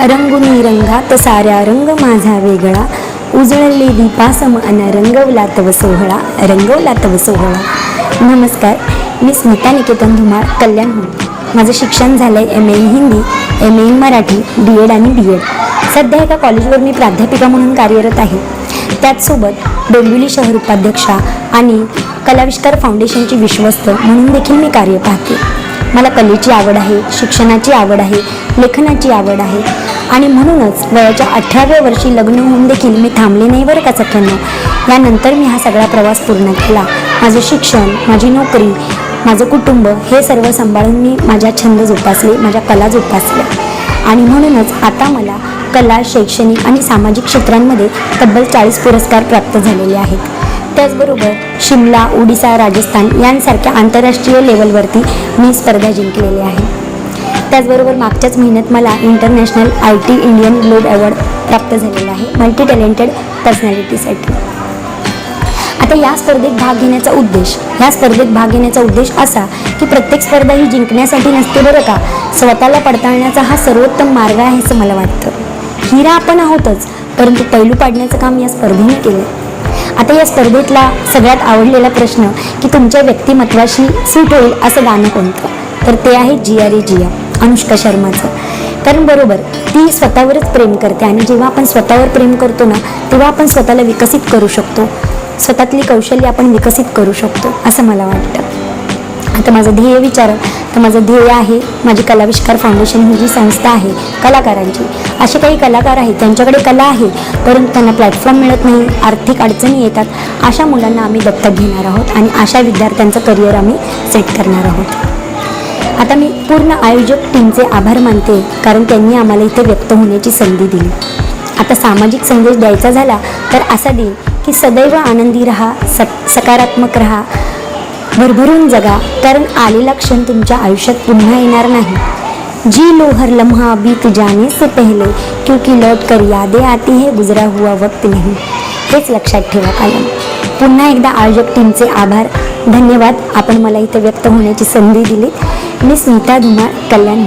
रंगुनी रंगात साऱ्या रंग माझा वेगळा. उजळले दीपासम अन रंगवला तव सोहळा रंगवला तव सोहळा. नमस्कार मी स्मिता निकेतन धुमाळ कल्याणहून माझं शिक्षण झालं आहे M A in Hindi M A in Marathi B Ed आणि बी एड सध्या एका कॉलेजवर मी प्राध्यापिका म्हणून कार्यरत आहे. त्याचसोबत डोंबिवली शहर उपाध्यक्षा आणि कलाविष्कार फाउंडेशनची विश्वस्त म्हणून देखील मी कार्य पाहते. मला कलेची आवड आहे शिक्षणाची आवड आहे लेखनाची आवड आहे. आणि म्हणूनच वयाच्या अठराव्या वर्षी लग्न होऊन देखील मी थांबले नाही बरं का सख्यांना. यानंतर मी हा सगळा प्रवास पूर्ण केला. माझं शिक्षण माझी नोकरी माझं कुटुंब हे सर्व सांभाळून मी माझ्या छंद जोपासले माझ्या कला जोपासल्या. आणि म्हणूनच आता मला कला शैक्षणिक आणि सामाजिक क्षेत्रांमध्ये तब्बल चाळीस पुरस्कार प्राप्त झालेले आहेत. त्याचबरोबर शिमला ओडिसा राजस्थान यांसारख्या आंतरराष्ट्रीय लेवलवरती मी स्पर्धा जिंकलेली आहे. त्याचबरोबर मागच्याच महिन्यात मला international I T Indian globe award प्राप्त झालेला आहे मल्टी टॅलेंटेड पर्सनॅलिटीसाठी. आता या स्पर्धेत भाग घेण्याचा उद्देश ह्या स्पर्धेत भाग घेण्याचा उद्देश असा की प्रत्येक स्पर्धा ही जिंकण्यासाठी नसते बरं का? स्वतःला पडताळण्याचा हा सर्वोत्तम मार्ग आहे असं मला वाटतं. हिरा आपण आहोतच परंतु पैलू पाडण्याचं काम या स्पर्धेने केलं आता या स्पर्धेतला सगळ्यात आवडलेला प्रश्न की तुमच्या व्यक्तिमत्वाशी सूट होईल असं गाणं कोणतं? तर ते आहे जिया रे जिया अनुष्का शर्माचं. कारण बरोबर ती स्वतःवरच प्रेम करते आणि जेव्हा आपण स्वतःवर प्रेम करतो ना तेव्हा आपण स्वतःला विकसित करू शकतो. स्वतःतली कौशल्य आपण विकसित करू शकतो असं मला वाटतं. आता माझं ध्येय विचार तर माझं ध्येय आहे माझी कलाविष्कार फाउंडेशन ही जी संस्था आहे कलाकारांची. असे काही कलाकार आहेत त्यांच्याकडे कला आहे परंतु त्यांना प्लॅटफॉर्म मिळत नाही आर्थिक अडचणी येतात अशा मुलांना आम्ही दत्तक घेणार आहोत आणि अशा विद्यार्थ्यांचं करिअर आम्ही सेट करणार आहोत. आता मी पूर्ण आयोजक टीमचे आभार मानते कारण त्यांनी आम्हाला इथे व्यक्त होण्याची संधी दिली. आता सामाजिक संदेश द्यायचा झाला तर असा देईल की सदैव आनंदी रहा सकारात्मक रहा भरभरून जगा कारण आलेला क्षण तुमच्या आयुष्यात पुन्हा येणार नाही. जी लो हर लम्हा बीत जाने से पहले क्योंकि लौट कर यादें आती है गुजरा हुआ वक्त नहीं. हेच लक्षात ठेवा कायम. पुन्हा एकदा आयोजक टीमचे आभार. धन्यवाद. आपण मला इथं व्यक्त होण्याची संधी दिली मी स्मिता धुमाळ कल्याण